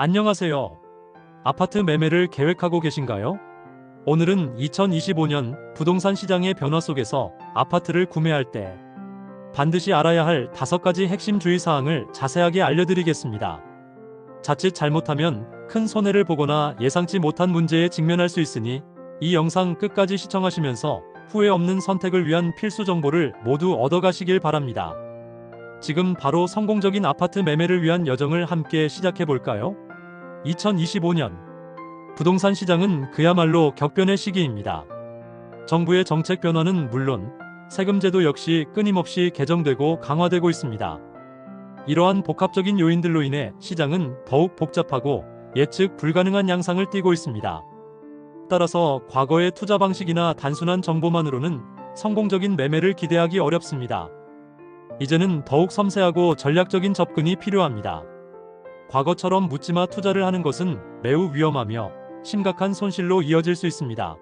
안녕하세요. 아파트 매매를 계획하고 계신가요? 오늘은 2025년 부동산 시장의 변화 속에서 아파트를 구매할 때 반드시 알아야 할 다섯 가지 핵심 주의 사항을 자세하게 알려드리겠습니다. 자칫 잘못하면 큰 손해를 보거나 예상치 못한 문제에 직면할 수 있으니 이 영상 끝까지 시청하시면서 후회 없는 선택을 위한 필수 정보를 모두 얻어가시길 바랍니다. 지금 바로 성공적인 아파트 매매를 위한 여정을 함께 시작해 볼까요? 2025년 부동산 시장은 그야말로 격변의 시기입니다. 정부의 정책 변화는 물론 세금 제도 역시 끊임없이 개정되고 강화되고 있습니다. 이러한 복합적인 요인들로 인해 시장은 더욱 복잡하고 예측 불가능한 양상을 띠고 있습니다. 따라서 과거의 투자 방식이나 단순한 정보만으로는 성공적인 매매를 기대하기 어렵습니다. 이제는 더욱 섬세하고 전략적인 접근이 필요합니다. 과거처럼 묻지마 투자를 하는 것은 매우 위험하며 심각한 손실로 이어질 수 있습니다.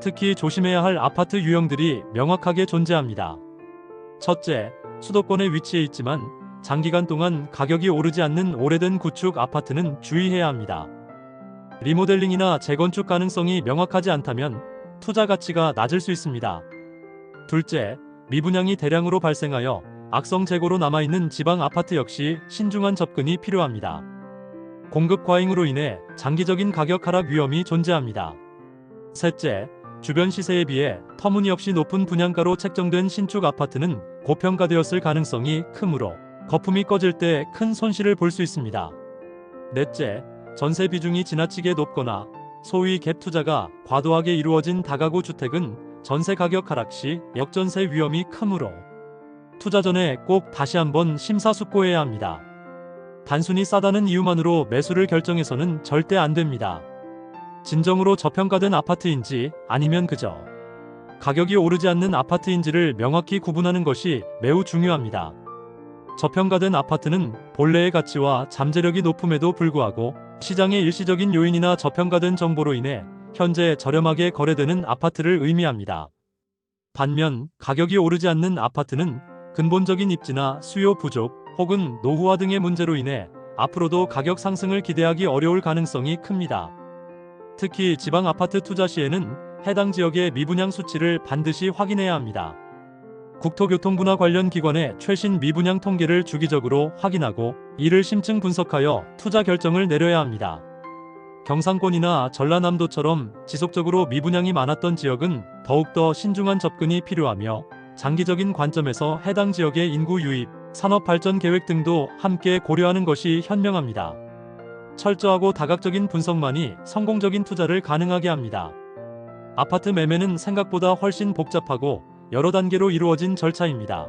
특히 조심해야 할 아파트 유형들이 명확하게 존재합니다. 첫째, 수도권에 위치해 있지만 장기간 동안 가격이 오르지 않는 오래된 구축 아파트는 주의해야 합니다. 리모델링이나 재건축 가능성이 명확하지 않다면 투자 가치가 낮을 수 있습니다. 둘째, 미분양이 대량으로 발생하여 악성 재고로 남아있는 지방 아파트 역시 신중한 접근이 필요합니다. 공급 과잉으로 인해 장기적인 가격 하락 위험이 존재합니다. 셋째, 주변 시세에 비해 터무니없이 높은 분양가로 책정된 신축 아파트는 고평가되었을 가능성이 크므로 거품이 꺼질 때 큰 손실을 볼 수 있습니다. 넷째, 전세 비중이 지나치게 높거나 소위 갭 투자가 과도하게 이루어진 다가구 주택은 전세 가격 하락 시 역전세 위험이 크므로 투자 전에 꼭 다시 한번 심사숙고해야 합니다. 단순히 싸다는 이유만으로 매수를 결정해서는 절대 안 됩니다. 진정으로 저평가된 아파트인지 아니면 그저 가격이 오르지 않는 아파트인지를 명확히 구분하는 것이 매우 중요합니다. 저평가된 아파트는 본래의 가치와 잠재력이 높음에도 불구하고 시장의 일시적인 요인이나 저평가된 정보로 인해 현재 저렴하게 거래되는 아파트를 의미합니다. 반면 가격이 오르지 않는 아파트는 근본적인 입지나 수요 부족 혹은 노후화 등의 문제로 인해 앞으로도 가격 상승을 기대하기 어려울 가능성이 큽니다. 특히 지방 아파트 투자 시에는 해당 지역의 미분양 수치를 반드시 확인해야 합니다. 국토교통부나 관련 기관의 최신 미분양 통계를 주기적으로 확인하고 이를 심층 분석하여 투자 결정을 내려야 합니다. 경상권이나 전라남도처럼 지속적으로 미분양이 많았던 지역은 더욱더 신중한 접근이 필요하며 장기적인 관점에서 해당 지역의 인구 유입, 산업 발전 계획 등도 함께 고려하는 것이 현명합니다. 철저하고 다각적인 분석만이 성공적인 투자를 가능하게 합니다. 아파트 매매는 생각보다 훨씬 복잡하고 여러 단계로 이루어진 절차입니다.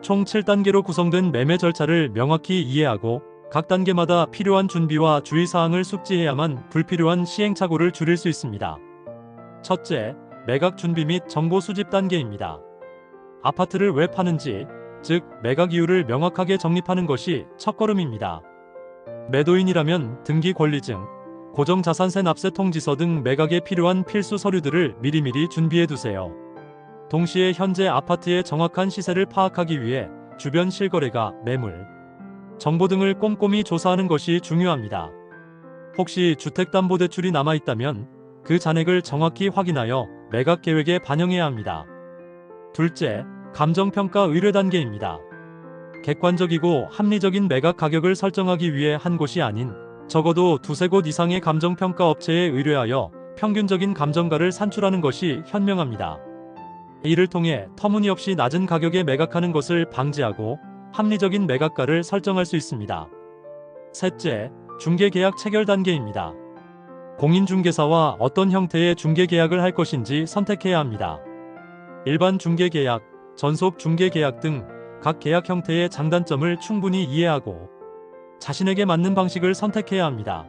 총 7단계로 구성된 매매 절차를 명확히 이해하고 각 단계마다 필요한 준비와 주의사항을 숙지해야만 불필요한 시행착오를 줄일 수 있습니다. 첫째, 매각 준비 및 정보 수집 단계입니다. 아파트를 왜 파는지, 즉, 매각 이유를 명확하게 정립하는 것이 첫걸음입니다. 매도인이라면 등기 권리증, 고정자산세 납세 통지서 등 매각에 필요한 필수 서류들을 미리미리 준비해 두세요. 동시에 현재 아파트의 정확한 시세를 파악하기 위해 주변 실거래가 매물, 정보 등을 꼼꼼히 조사하는 것이 중요합니다. 혹시 주택담보대출이 남아있다면 그 잔액을 정확히 확인하여 매각 계획에 반영해야 합니다. 둘째, 감정평가 의뢰 단계입니다. 객관적이고 합리적인 매각 가격을 설정하기 위해 한 곳이 아닌 적어도 두세 곳 이상의 감정평가 업체에 의뢰하여 평균적인 감정가를 산출하는 것이 현명합니다. 이를 통해 터무니없이 낮은 가격에 매각하는 것을 방지하고 합리적인 매각가를 설정할 수 있습니다. 셋째, 중개계약 체결 단계입니다. 공인중개사와 어떤 형태의 중개계약을 할 것인지 선택해야 합니다. 일반 중개계약, 전속 중개 계약 등 각 계약 형태의 장단점을 충분히 이해하고 자신에게 맞는 방식을 선택해야 합니다.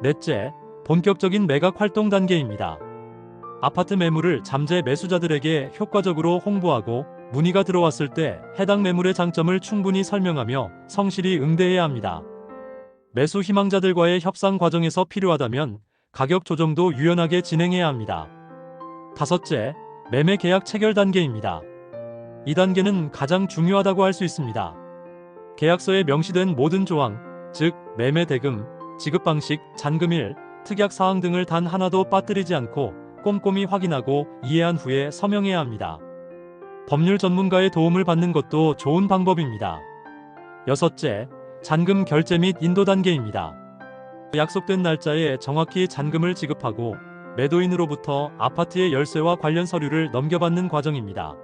넷째, 본격적인 매각 활동 단계입니다. 아파트 매물을 잠재 매수자들에게 효과적으로 홍보하고 문의가 들어왔을 때 해당 매물의 장점을 충분히 설명하며 성실히 응대해야 합니다. 매수 희망자들과의 협상 과정에서 필요하다면 가격 조정도 유연하게 진행해야 합니다. 다섯째, 매매 계약 체결 단계입니다. 이 단계는 가장 중요하다고 할 수 있습니다. 계약서에 명시된 모든 조항, 즉 매매 대금, 지급 방식, 잔금일, 특약 사항 등을 단 하나도 빠뜨리지 않고 꼼꼼히 확인하고 이해한 후에 서명해야 합니다. 법률 전문가의 도움을 받는 것도 좋은 방법입니다. 여섯째, 잔금 결제 및 인도 단계입니다. 약속된 날짜에 정확히 잔금을 지급하고 매도인으로부터 아파트의 열쇠와 관련 서류를 넘겨받는 과정입니다.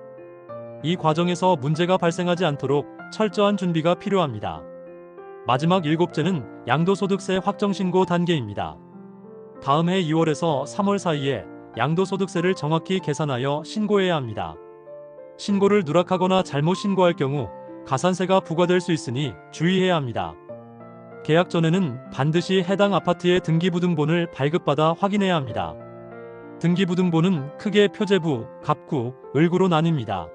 이 과정에서 문제가 발생하지 않도록 철저한 준비가 필요합니다. 마지막 일곱째는 양도소득세 확정신고 단계입니다. 다음 해 2월에서 3월 사이에 양도소득세를 정확히 계산하여 신고해야 합니다. 신고를 누락하거나 잘못 신고할 경우 가산세가 부과될 수 있으니 주의해야 합니다. 계약 전에는 반드시 해당 아파트의 등기부등본을 발급받아 확인해야 합니다. 등기부등본은 크게 표제부, 갑구, 을구로 나뉩니다.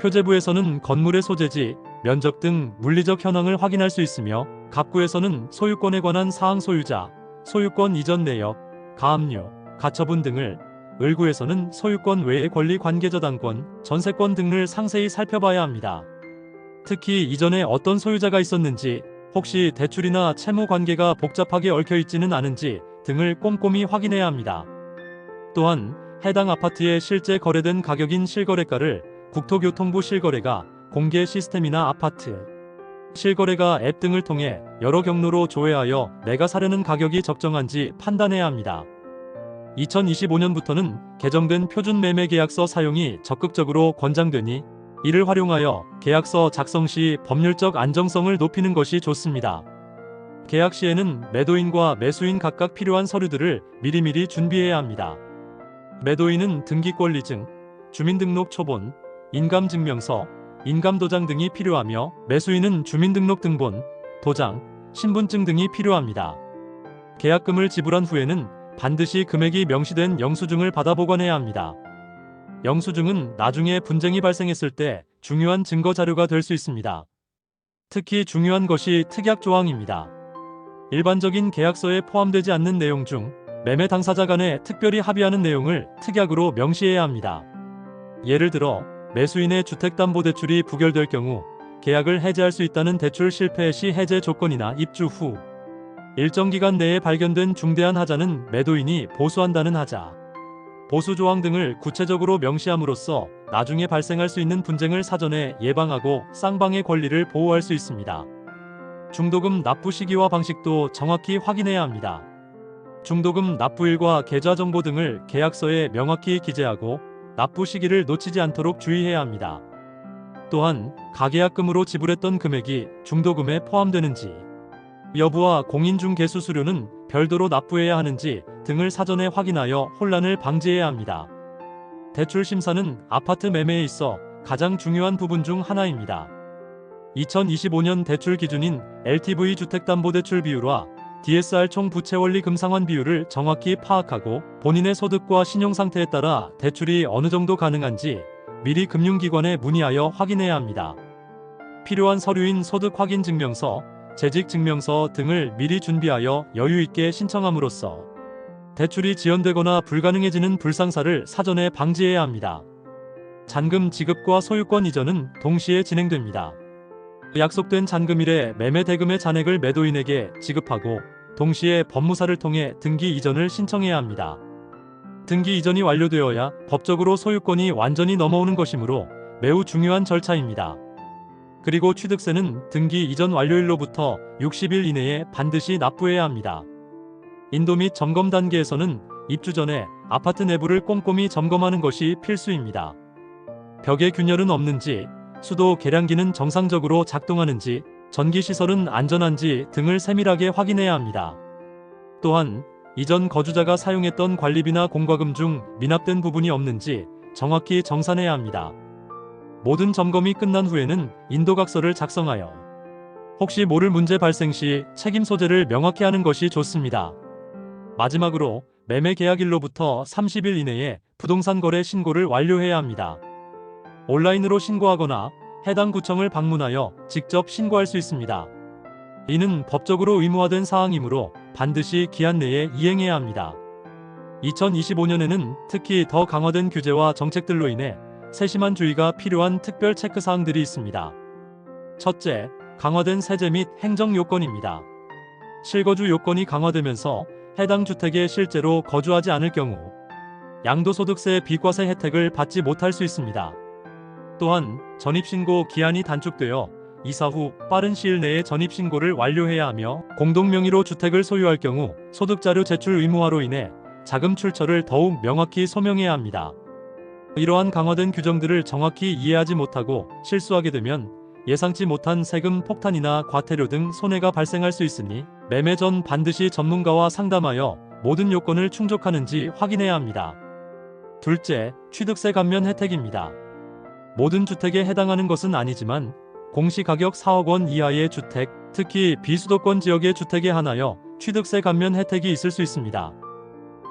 표제부에서는 건물의 소재지, 면적 등 물리적 현황을 확인할 수 있으며 갑구에서는 소유권에 관한 사항 소유자, 소유권 이전 내역, 가압류, 가처분 등을 을구에서는 소유권 외의 권리 관계 저당권, 전세권 등을 상세히 살펴봐야 합니다. 특히 이전에 어떤 소유자가 있었는지, 혹시 대출이나 채무 관계가 복잡하게 얽혀 있지는 않은지 등을 꼼꼼히 확인해야 합니다. 또한 해당 아파트의 실제 거래된 가격인 실거래가를 국토교통부 실거래가 공개 시스템이나 아파트 실거래가 앱 등을 통해 여러 경로로 조회하여 내가 사려는 가격이 적정한지 판단해야 합니다. 2025년부터는 개정된 표준 매매 계약서 사용이 적극적으로 권장되니 이를 활용하여 계약서 작성 시 법률적 안정성을 높이는 것이 좋습니다. 계약 시에는 매도인과 매수인 각각 필요한 서류들을 미리미리 준비해야 합니다. 매도인은 등기권리증, 주민등록 초본, 인감증명서, 인감도장 등이 필요하며 매수인은 주민등록등본, 도장, 신분증 등이 필요합니다. 계약금을 지불한 후에는 반드시 금액이 명시된 영수증을 받아 보관해야 합니다. 영수증은 나중에 분쟁이 발생했을 때 중요한 증거 자료가 될 수 있습니다. 특히 중요한 것이 특약 조항입니다. 일반적인 계약서에 포함되지 않는 내용 중 매매 당사자 간에 특별히 합의하는 내용을 특약으로 명시해야 합니다. 예를 들어 매수인의 주택담보대출이 부결될 경우 계약을 해지할 수 있다는 대출 실패 시 해제 조건이나 입주 후 일정 기간 내에 발견된 중대한 하자는 매도인이 보수한다는 하자, 보수 조항 등을 구체적으로 명시함으로써 나중에 발생할 수 있는 분쟁을 사전에 예방하고 쌍방의 권리를 보호할 수 있습니다. 중도금 납부 시기와 방식도 정확히 확인해야 합니다. 중도금 납부일과 계좌 정보 등을 계약서에 명확히 기재하고 납부 시기를 놓치지 않도록 주의해야 합니다. 또한 가계약금으로 지불했던 금액이 중도금에 포함되는지 여부와 공인중개수 수료는 별도로 납부해야 하는지 등을 사전에 확인하여 혼란을 방지해야 합니다. 대출 심사는 아파트 매매에 있어 가장 중요한 부분 중 하나입니다. 2025년 대출 기준인 LTV 주택담보대출 비율과 DSR 총 부채 원리 금상환 비율을 정확히 파악하고 본인의 소득과 신용 상태에 따라 대출이 어느 정도 가능한지 미리 금융기관에 문의하여 확인해야 합니다. 필요한 서류인 소득 확인 증명서, 재직 증명서 등을 미리 준비하여 여유 있게 신청함으로써 대출이 지연되거나 불가능해지는 불상사를 사전에 방지해야 합니다. 잔금 지급과 소유권 이전은 동시에 진행됩니다. 약속된 잔금일에 매매 대금의 잔액을 매도인에게 지급하고 동시에 법무사를 통해 등기 이전을 신청해야 합니다. 등기 이전이 완료되어야 법적으로 소유권이 완전히 넘어오는 것이므로 매우 중요한 절차입니다. 그리고 취득세는 등기 이전 완료일로부터 60일 이내에 반드시 납부해야 합니다. 인도 및 점검 단계에서는 입주 전에 아파트 내부를 꼼꼼히 점검하는 것이 필수입니다. 벽에 균열은 없는지, 수도 계량기는 정상적으로 작동하는지, 전기 시설은 안전한지 등을 세밀하게 확인해야 합니다. 또한 이전 거주자가 사용했던 관리비나 공과금 중 미납된 부분이 없는지 정확히 정산해야 합니다. 모든 점검이 끝난 후에는 인도각서를 작성하여 혹시 모를 문제 발생 시 책임 소재를 명확히 하는 것이 좋습니다. 마지막으로 매매 계약일로부터 30일 이내에 부동산 거래 신고를 완료해야 합니다. 온라인으로 신고하거나 해당 구청을 방문하여 직접 신고할 수 있습니다. 이는 법적으로 의무화된 사항이므로 반드시 기한 내에 이행해야 합니다. 2025년에는 특히 더 강화된 규제와 정책들로 인해 세심한 주의가 필요한 특별 체크 사항들이 있습니다. 첫째, 강화된 세제 및 행정 요건입니다. 실거주 요건이 강화되면서 해당 주택에 실제로 거주하지 않을 경우 양도소득세 비과세 혜택을 받지 못할 수 있습니다. 또한 전입신고 기한이 단축되어 이사 후 빠른 시일 내에 전입신고를 완료해야 하며 공동명의로 주택을 소유할 경우 소득자료 제출 의무화로 인해 자금 출처를 더욱 명확히 소명해야 합니다. 이러한 강화된 규정들을 정확히 이해하지 못하고 실수하게 되면 예상치 못한 세금 폭탄이나 과태료 등 손해가 발생할 수 있으니 매매 전 반드시 전문가와 상담하여 모든 요건을 충족하는지 확인해야 합니다. 둘째, 취득세 감면 혜택입니다. 모든 주택에 해당하는 것은 아니지만 공시가격 4억 원 이하의 주택, 특히 비수도권 지역의 주택에 한하여 취득세 감면 혜택이 있을 수 있습니다.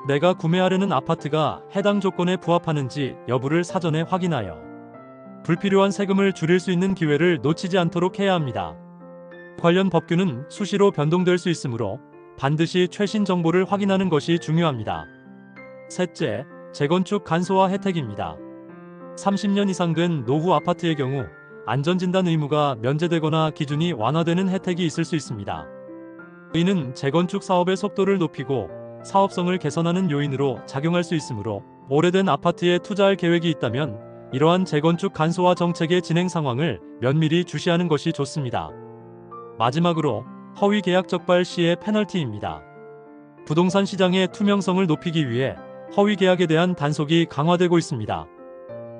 내가 구매하려는 아파트가 해당 조건에 부합하는지 여부를 사전에 확인하여 불필요한 세금을 줄일 수 있는 기회를 놓치지 않도록 해야 합니다. 관련 법규는 수시로 변동될 수 있으므로 반드시 최신 정보를 확인하는 것이 중요합니다. 셋째, 재건축 간소화 혜택입니다. 30년 이상 된 노후 아파트의 경우 안전진단 의무가 면제되거나 기준이 완화되는 혜택이 있을 수 있습니다. 이는 재건축 사업의 속도를 높이고 사업성을 개선하는 요인으로 작용할 수 있으므로 오래된 아파트에 투자할 계획이 있다면 이러한 재건축 간소화 정책의 진행 상황을 면밀히 주시하는 것이 좋습니다. 마지막으로 허위 계약 적발 시의 페널티입니다. 부동산 시장의 투명성을 높이기 위해 허위 계약에 대한 단속이 강화되고 있습니다.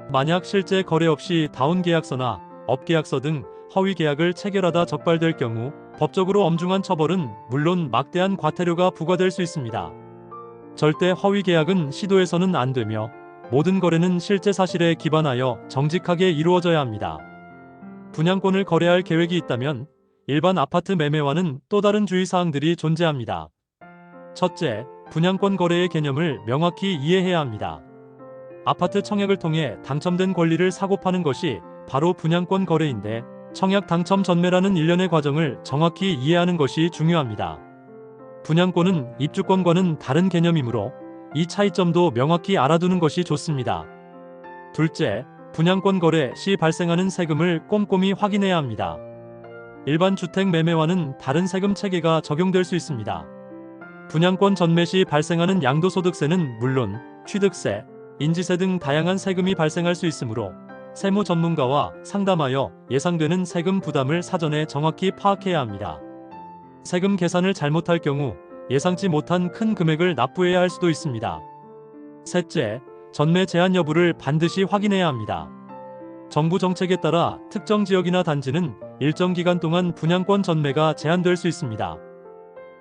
만약 실제 거래 없이 다운 계약서나 업계약서 등 허위 계약을 체결하다 적발될 경우 법적으로 엄중한 처벌은 물론 막대한 과태료가 부과될 수 있습니다. 절대 허위 계약은 시도해서는 안 되며 모든 거래는 실제 사실에 기반하여 정직하게 이루어져야 합니다. 분양권을 거래할 계획이 있다면 일반 아파트 매매와는 또 다른 주의사항들이 존재합니다. 첫째, 분양권 거래의 개념을 명확히 이해해야 합니다. 아파트 청약을 통해 당첨된 권리를 사고 파는 것이 바로 분양권 거래인데 청약 당첨 전매라는 일련의 과정을 정확히 이해하는 것이 중요합니다. 분양권은 입주권과는 다른 개념이므로 이 차이점도 명확히 알아두는 것이 좋습니다. 둘째, 분양권 거래 시 발생하는 세금을 꼼꼼히 확인해야 합니다. 일반 주택 매매와는 다른 세금 체계가 적용될 수 있습니다. 분양권 전매 시 발생하는 양도소득세는 물론 취득세, 인지세 등 다양한 세금이 발생할 수 있으므로 세무 전문가와 상담하여 예상되는 세금 부담을 사전에 정확히 파악해야 합니다. 세금 계산을 잘못할 경우 예상치 못한 큰 금액을 납부해야 할 수도 있습니다. 셋째, 전매 제한 여부를 반드시 확인해야 합니다. 정부 정책에 따라 특정 지역이나 단지는 일정 기간 동안 분양권 전매가 제한될 수 있습니다.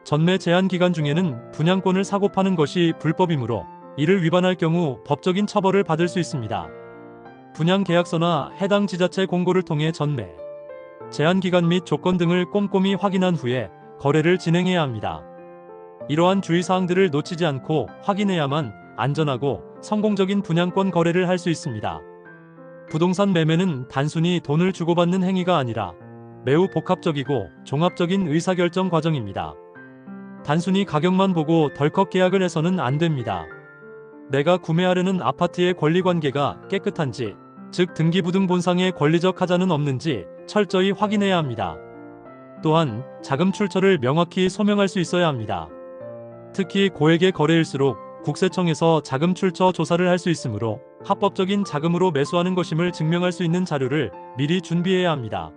전매 제한 기간 중에는 분양권을 사고 파는 것이 불법이므로 이를 위반할 경우 법적인 처벌을 받을 수 있습니다. 분양 계약서나 해당 지자체 공고를 통해 전매, 제한 기간 및 조건 등을 꼼꼼히 확인한 후에 거래를 진행해야 합니다. 이러한 주의사항들을 놓치지 않고 확인해야만 안전하고 성공적인 분양권 거래를 할 수 있습니다. 부동산 매매는 단순히 돈을 주고받는 행위가 아니라 매우 복합적이고 종합적인 의사결정 과정입니다. 단순히 가격만 보고 덜컥 계약을 해서는 안 됩니다. 내가 구매하려는 아파트의 권리관계가 깨끗한지, 즉 등기부등 본상의 권리적 하자는 없는지 철저히 확인해야 합니다. 또한 자금 출처를 명확히 소명할 수 있어야 합니다. 특히 고액의 거래일수록 국세청에서 자금 출처 조사를 할 수 있으므로 합법적인 자금으로 매수하는 것임을 증명할 수 있는 자료를 미리 준비해야 합니다.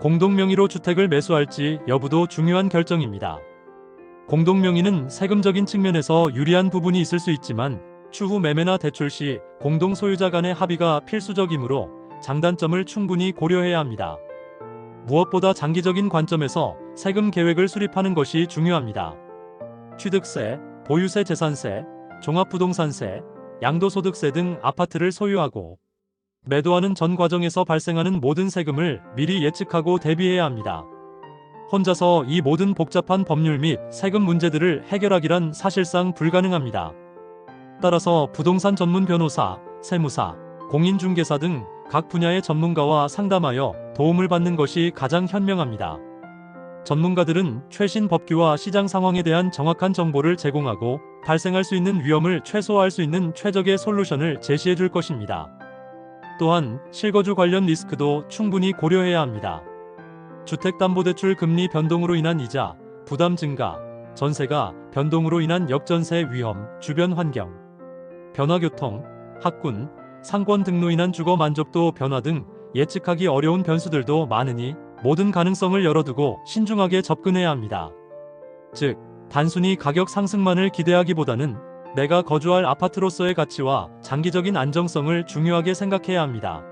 공동명의로 주택을 매수할지 여부도 중요한 결정입니다. 공동명의는 세금적인 측면에서 유리한 부분이 있을 수 있지만 추후 매매나 대출 시 공동 소유자 간의 합의가 필수적이므로 장단점을 충분히 고려해야 합니다. 무엇보다 장기적인 관점에서 세금 계획을 수립하는 것이 중요합니다. 취득세, 보유세 재산세, 종합부동산세, 양도소득세 등 아파트를 소유하고 매도하는 전 과정에서 발생하는 모든 세금을 미리 예측하고 대비해야 합니다. 혼자서 이 모든 복잡한 법률 및 세금 문제들을 해결하기란 사실상 불가능합니다. 따라서 부동산 전문 변호사, 세무사, 공인중개사 등 각 분야의 전문가와 상담하여 도움을 받는 것이 가장 현명합니다. 전문가들은 최신 법규와 시장 상황에 대한 정확한 정보를 제공하고 발생할 수 있는 위험을 최소화할 수 있는 최적의 솔루션을 제시해 줄 것입니다. 또한 실거주 관련 리스크도 충분히 고려해야 합니다. 주택담보대출 금리 변동으로 인한 이자, 부담 증가, 전세가 변동으로 인한 역전세 위험, 주변 환경, 변화 교통, 학군, 상권 등로 인한 주거 만족도 변화 등 예측하기 어려운 변수들도 많으니 모든 가능성을 열어두고 신중하게 접근해야 합니다. 즉, 단순히 가격 상승만을 기대하기보다는 내가 거주할 아파트로서의 가치와 장기적인 안정성을 중요하게 생각해야 합니다.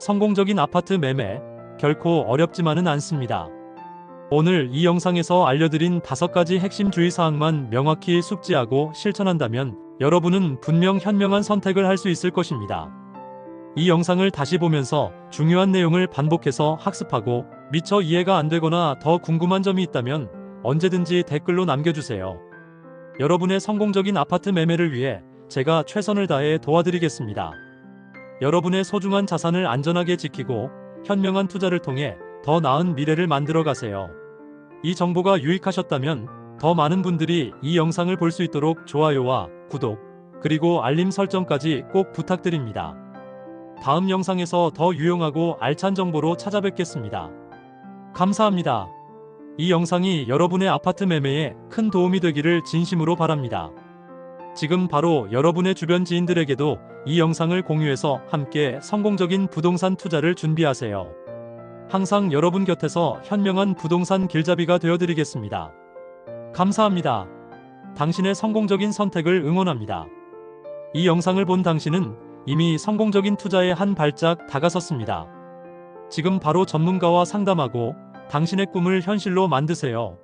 성공적인 아파트 매매, 결코 어렵지만은 않습니다. 오늘 이 영상에서 알려드린 다섯 가지 핵심 주의사항만 명확히 숙지하고 실천한다면 여러분은 분명 현명한 선택을 할 수 있을 것입니다. 이 영상을 다시 보면서 중요한 내용을 반복해서 학습하고 미처 이해가 안 되거나 더 궁금한 점이 있다면 언제든지 댓글로 남겨주세요. 여러분의 성공적인 아파트 매매를 위해 제가 최선을 다해 도와드리겠습니다. 여러분의 소중한 자산을 안전하게 지키고 현명한 투자를 통해 더 나은 미래를 만들어 가세요. 이 정보가 유익하셨다면 더 많은 분들이 이 영상을 볼 수 있도록 좋아요와 구독, 그리고 알림 설정까지 꼭 부탁드립니다. 다음 영상에서 더 유용하고 알찬 정보로 찾아뵙겠습니다. 감사합니다. 이 영상이 여러분의 아파트 매매에 큰 도움이 되기를 진심으로 바랍니다. 지금 바로 여러분의 주변 지인들에게도 이 영상을 공유해서 함께 성공적인 부동산 투자를 준비하세요. 항상 여러분 곁에서 현명한 부동산 길잡이가 되어드리겠습니다. 감사합니다. 당신의 성공적인 선택을 응원합니다. 이 영상을 본 당신은 이미 성공적인 투자에 한 발짝 다가섰습니다. 지금 바로 전문가와 상담하고 당신의 꿈을 현실로 만드세요.